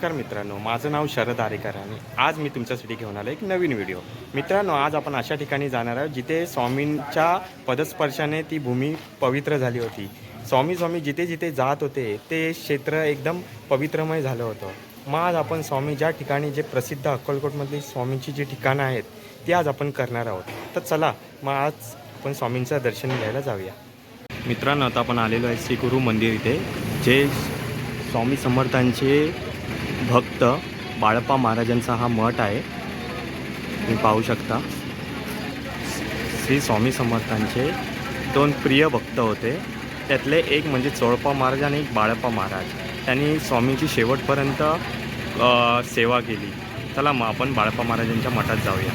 नमस्कार मित्रांनो माझं नाव शरद आरेकर आणि आज मी तुमच्यासाठी घेऊन आलो एक नवीन व्हिडिओ. मित्रांनो आज आपण अशा ठिकाणी जाणार आहोत जिथे स्वामींच्या पदस्पर्शाने ती भूमी पवित्र झाली होती. स्वामी स्वामी जिथे जिथे जात होते ते क्षेत्र एकदम पवित्रमय झालं होतं. मग आज आपण स्वामी ज्या ठिकाणी जे प्रसिद्ध अक्कलकोटमधली स्वामींची जी ठिकाणं आहेत ती आज आपण करणार आहोत. तर चला मग आज आपण स्वामींचं दर्शन घ्यायला जाऊया. मित्रांनो आता आपण आलेलो आहे श्री गुरु मंदिर इथे जे स्वामी समर्थांचे भक्त बाळप्पा महाराजांचा हा मठ आहे. तुम्ही पाहू शकता. श्री स्वामी समर्थांचे दोन प्रिय भक्त होते. त्यातले एक म्हणजे चोळप्पा महाराज आणि एक बाळप्पा महाराज. त्यांनी स्वामींची शेवटपर्यंत सेवा केली. चला मग आपण बाळप्पा महाराजांच्या मठात जाऊया.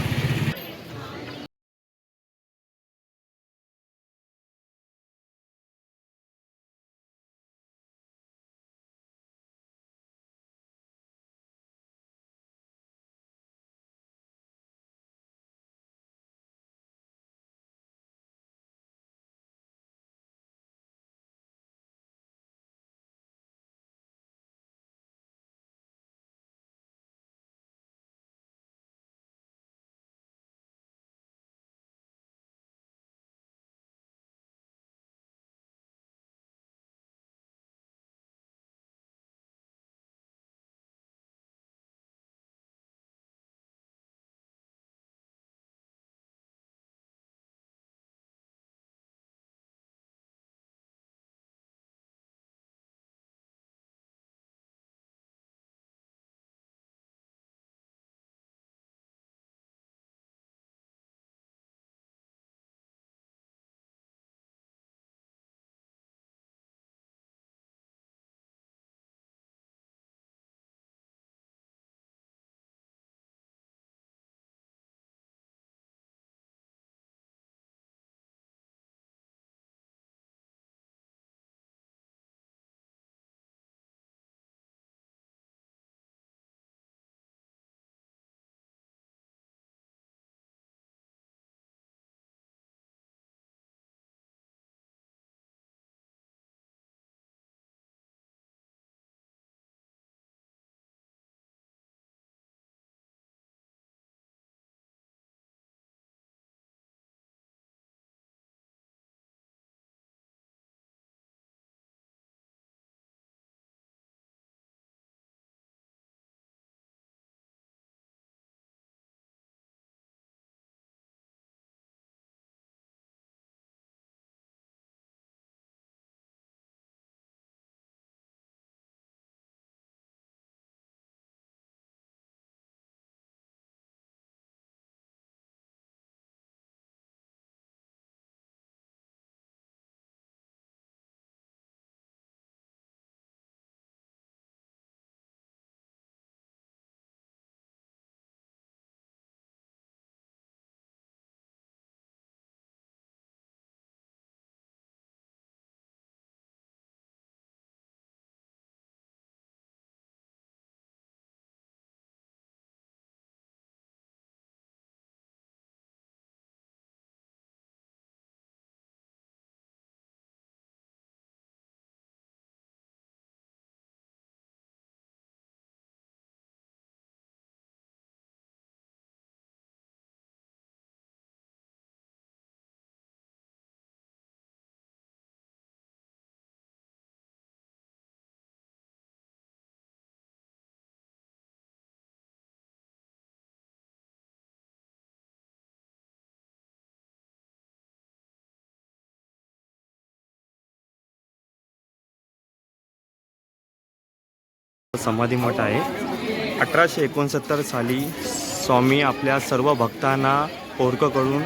समाधी मठ आहे. अठराशे एकोणसत्तर साली स्वामी आपल्या सर्व भक्तांना पोरकं करून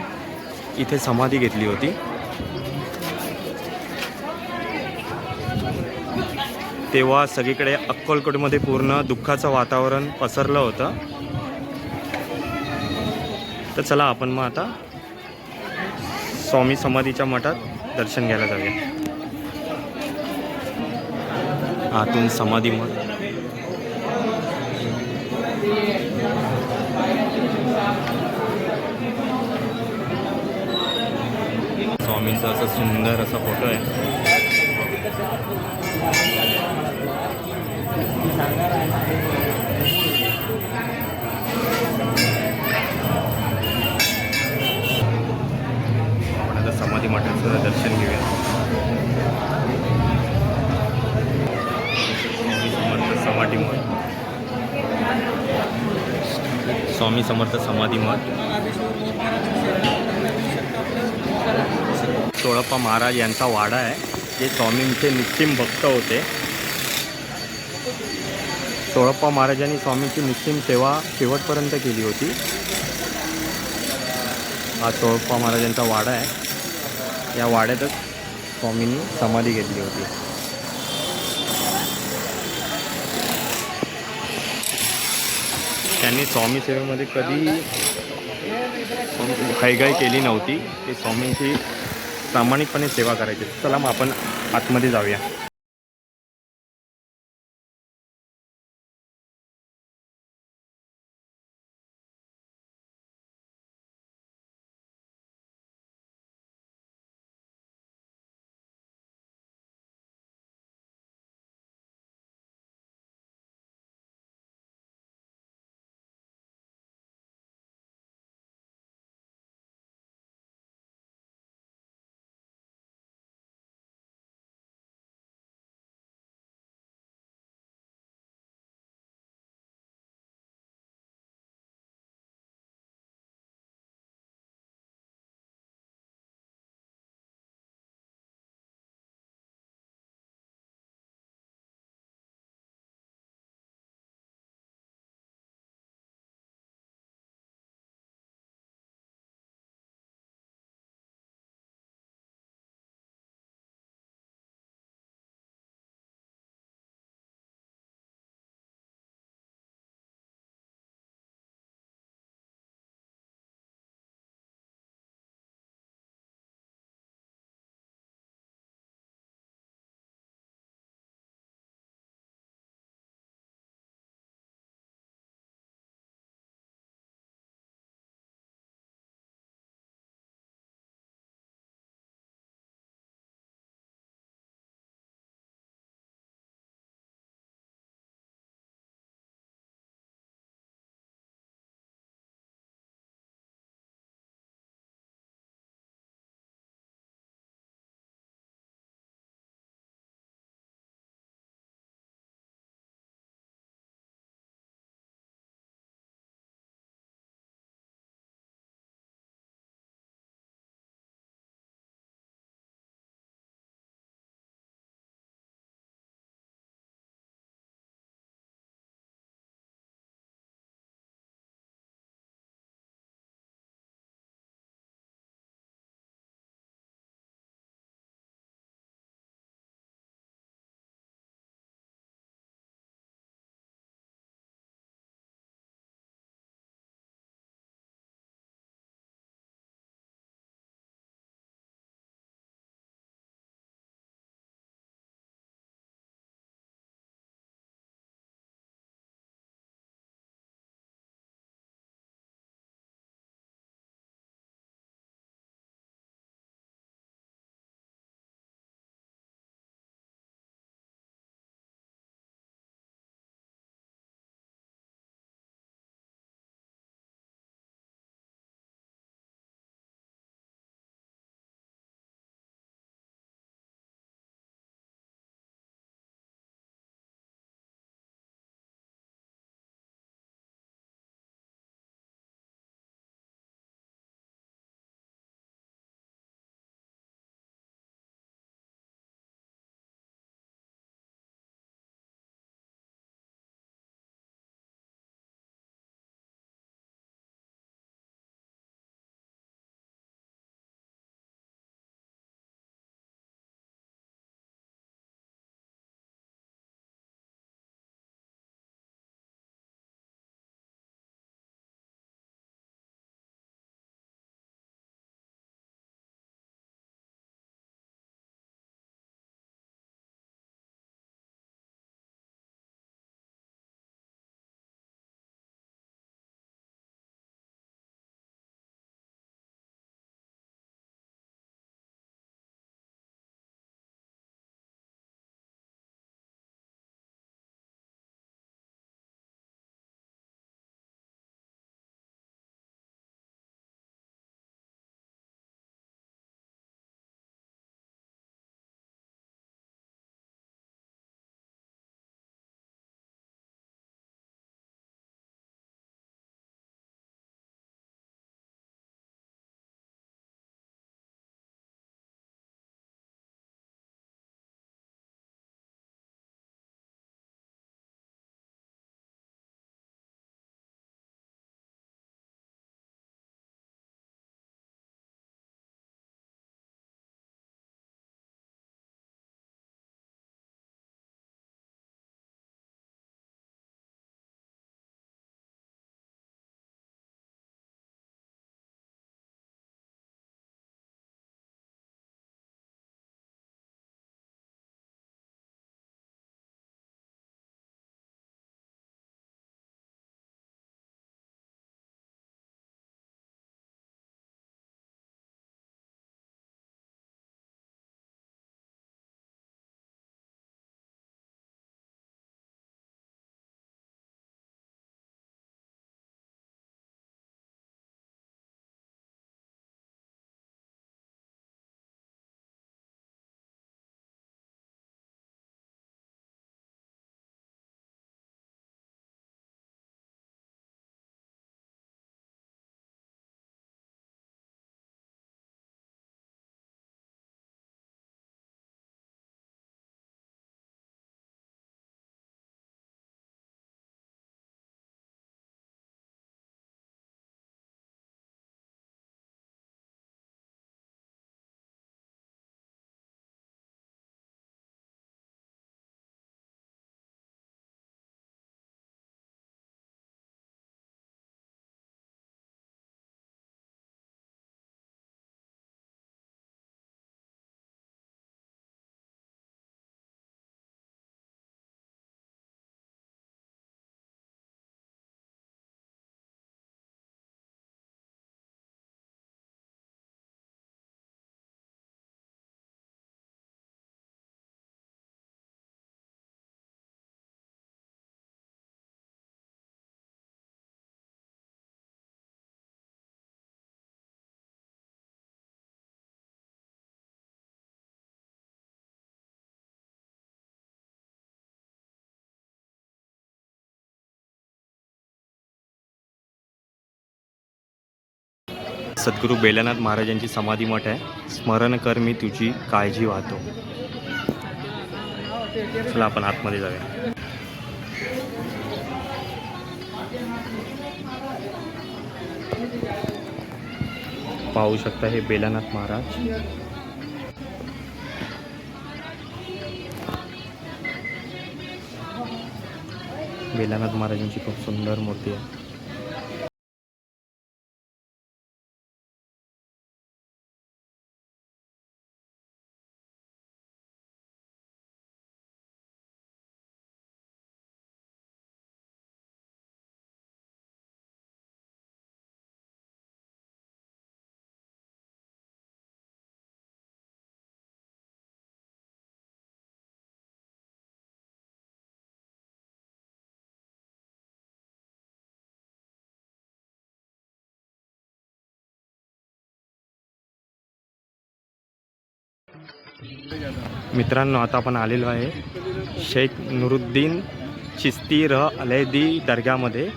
इथे समाधी घेतली होती. तेव्हा सगळीकडे अक्कलकोटमध्ये पूर्ण दुःखाचं वातावरण पसरलं होतं. तर चला आपण मग आता स्वामी समाधीच्या मठात दर्शन घ्यायला जाऊया. आतून समाधी मठ. स्वामींचा असा सुंदर असा फोटो आहे. आपण आता समाधी मठाचं दर्शन घेऊया. समर्थ समाधी मठ स्वामी समर्थ समाधी मठ. सोळप्पा महाराज यांचा वाडा आहे. जे स्वामींचे निश्चिम भक्त होते. सोळप्पा महाराजांनी स्वामींची निश्चिम सेवा शेवटपर्यंत केली होती. हा सोळप्पा महाराजांचा वाडा आहे. या वाड्यातच स्वामींनी समाधी घेतली होती. त्यांनी स्वामी सेवेमध्ये कधी हैगाई केली नव्हती. ते स्वामींची प्रामाणिकपणे सेवा करायची. चला मग आपण आतमध्ये जाऊया. सद्गुरू बेलानाथ महाराजांची समाधी मठ आहे. स्मरण कर मी तुझी काळजी वाहतो. चला आपण आतमध्ये जाऊया. पाहू शकता हे बेलानाथ महाराज. बेलानाथ महाराजांची खूप सुंदर मूर्ती आहे. मित्रांनो आता आपण आलेलो आहे शेख नुरुद्दीन चिस्ती र अलैदी दर्ग्यामध्ये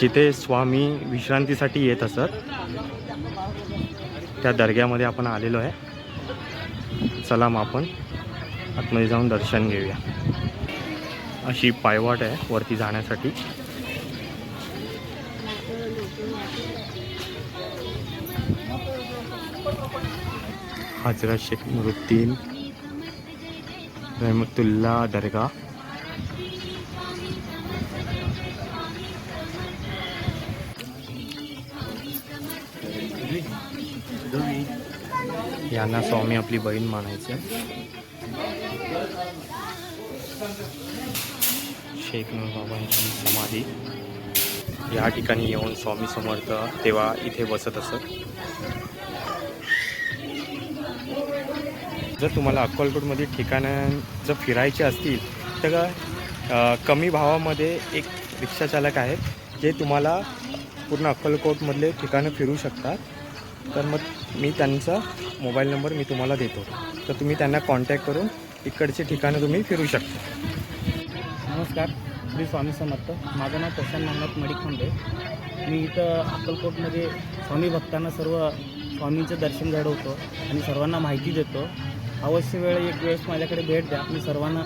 जिथे स्वामी विश्रांतीसाठी येत असत. त्या दर्ग्यामध्ये आपण आलेलो आहे. चला मग आपण आतमध्ये जाऊन दर्शन घेऊया. अशी पायवाट आहे वरती जाण्यासाठी. हजरत शेख नुरुद्दीन रहमतुल्ला दर्गा यांना स्वामी आपली बहीण मानायचे. शेख बाबांची समाधी. या ठिकाणी येऊन स्वामी समर्थ तेव्हा इथे बसत असत. जर तुम्हाला अक्कलकोटमध्ये ठिकाणं जर फिरायचे असतील तर कमी भावामध्ये एक रिक्षाचालक आहेत जे तुम्हाला पूर्ण अक्कलकोटमधले ठिकाणं फिरू शकतात. तर मग मी त्यांचा मोबाईल नंबर मी तुम्हाला देतो. तर तुम्ही त्यांना कॉन्टॅक्ट करून इकडचे ठिकाणं तुम्ही फिरू शकता. नमस्कार श्री स्वामी समर्थ. माझं नाव प्रशांत नागनाथ मडिखोंडे. मी इथं अक्कलकोटमध्ये स्वामी भक्तांना सर्व स्वामींचं दर्शन घडवतो आणि सर्वांना माहिती देतो. अवश्य वेळ एक वेळेस माझ्याकडे भेट द्या. मी सर्वांना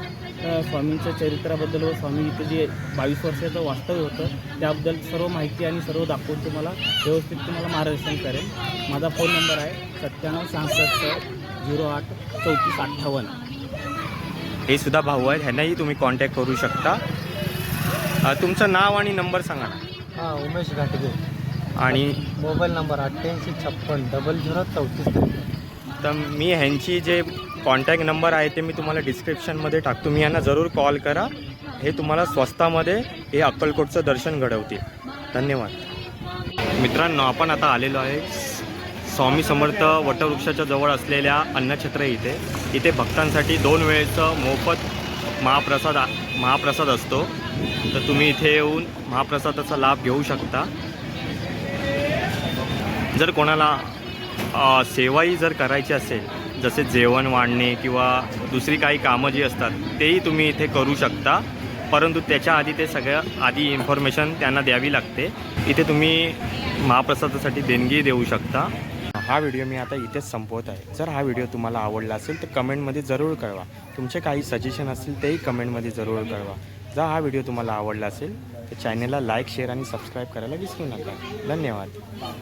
स्वामींच्या चरित्राबद्दल व स्वामी इथं जे बावीस वर्षाचं वास्तव्य होतं त्याबद्दल सर्व माहिती आणि सर्व दाखवून तुम्हाला व्यवस्थित तुम्हाला मार्गदर्शन करेन. माझा फोन नंबर आहे सत्त्याण्णव सहासष्ट झिरो आठ चौतीस अठ्ठावन्न. हे सुद्धा भाऊ आहेत. ह्यांनाही तुम्ही कॉन्टॅक्ट करू शकता. तुमचं नाव आणि नंबर सांगा ना. हां उमेश घाटगे. आणि मोबाईल नंबर अठ्ठ्याऐंशी छप्पन डबल झिरो चौतीस त्रेपन्न. तर मी ह्यांची जे कॉन्टॅक्ट नंबर आहे ते मी तुम्हाला डिस्क्रिप्शनमध्ये टाकतो तुम्ही यांना जरूर कॉल करा. हे तुम्हाला स्वस्तामध्ये हे अक्कलकोटचं दर्शन घडवतील. धन्यवाद. मित्रांनो आपण आता आलेलो आहे स्वामी समर्थ वटवृक्षाच्या जवळ असलेल्या अन्नछत्र इथे. इथे भक्तांसाठी दोन वेळेचं मोफत महाप्रसाद महाप्रसाद असतो. तर तुम्ही इथे येऊन महाप्रसादाचा लाभ घेऊ शकता. जर कोणाला सेवाही जर करायची असेल जसे जेवण वाढणे किंवा दुसरी काही कामं जी असतात तेही तुम्ही इथे करू शकता. परंतु त्याच्या आधी ते सगळ्या आधी इन्फॉर्मेशन त्यांना द्यावी लागते. इथे तुम्ही महाप्रसादासाठी देणगी देऊ शकता. हा व्हिडिओ मी आता इथेच संपवत आहे. जर हा व्हिडिओ तुम्हाला आवडला असेल तर कमेंटमध्ये जरूर कळवा. तुमचे काही सजेशन असतील तेही कमेंटमध्ये जरूर कळवा. जर हा व्हिडिओ तुम्हाला आवडला असेल तर चॅनलला लाईक शेअर आणि सबस्क्राईब करायला विसरू नका. धन्यवाद.